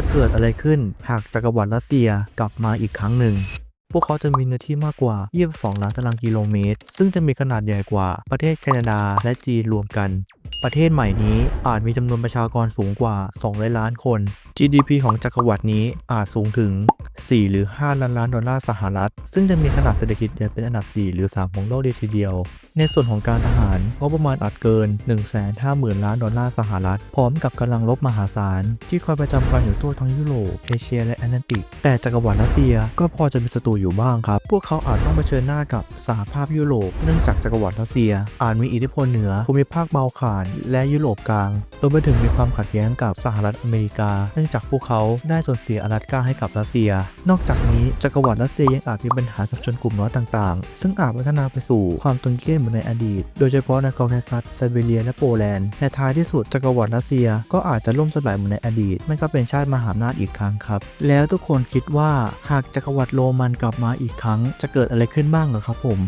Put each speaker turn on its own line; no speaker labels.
จะเกิดอะไรขึ้น หากจักรวรรดิรัสเซียกลับมาอีกครั้งหนึ่ง พวกเขาจะมีเนื้อที่มากกว่า 22 ล้านตารางกิโลเมตร ซึ่งจะมีขนาดใหญ่กว่าประเทศแคนาดาและจีนรวมกัน ประเทศใหม่นี้อาจมีจำนวนประชากรสูงกว่า 200 ล้านคน GDP ของจักรวรรดินี้อาจสูงถึง 4 หรือ 5 ล้านล้านดอลลาร์สหรัฐ ซึ่งจะมีขนาดเศรษฐกิจใหญ่เป็นอันดับ 4 หรือ 3 ของโลกเลยทีเดียวในส่วนของการทหารงบประมาณอาจเกิน 150,000 ล้านดอลลาร์สหรัฐ พร้อมกับกำลังรบมหาศาล ที่คอยประจำการอยู่ทั่วทั้งยุโรป เอเชียและแอตแลนติก แต่จักรวรรดิรัสเซียก็พอจะมีศัตรูอยู่บ้างครับ พวกเขาอาจต้องเผชิญหน้ากับสหภาพยุโรป เนื่องจากจักรวรรดิรัสเซีย อาจมีอิทธิพลเหนือภูมิภาคเบาข่านและยุโรปกลางรวมไปถึงมีความขัดแย้งกับสหรัฐอเมริกา เนื่องจากพวกเขาได้สูญเสียอลาสก้าให้กับรัสเซีย นอกจากนี้จักรวรรดิรัสเซียยังอาจมีปัญหากับชนกลุ่มน้อยต่างๆ ซึ่งอาจพัฒนาไปสู่ความตึงเครียดเหมือนในอดีต โดยเฉพาะในคอเคซัสไซบีเรีย และโปแลนด์ในท้ายที่สุดจักรวรรดิรัสเซีย ก็อาจจะล่มสลายเหมือนในอดีตมันก็เป็นชาติมหาอำนาจอีกครั้งครับ แล้วทุกคนคิดว่าหากจักรวรรดิโรมันกลับมาอีกครั้ง จะเกิดอะไรขึ้นบ้างเหรอครับผม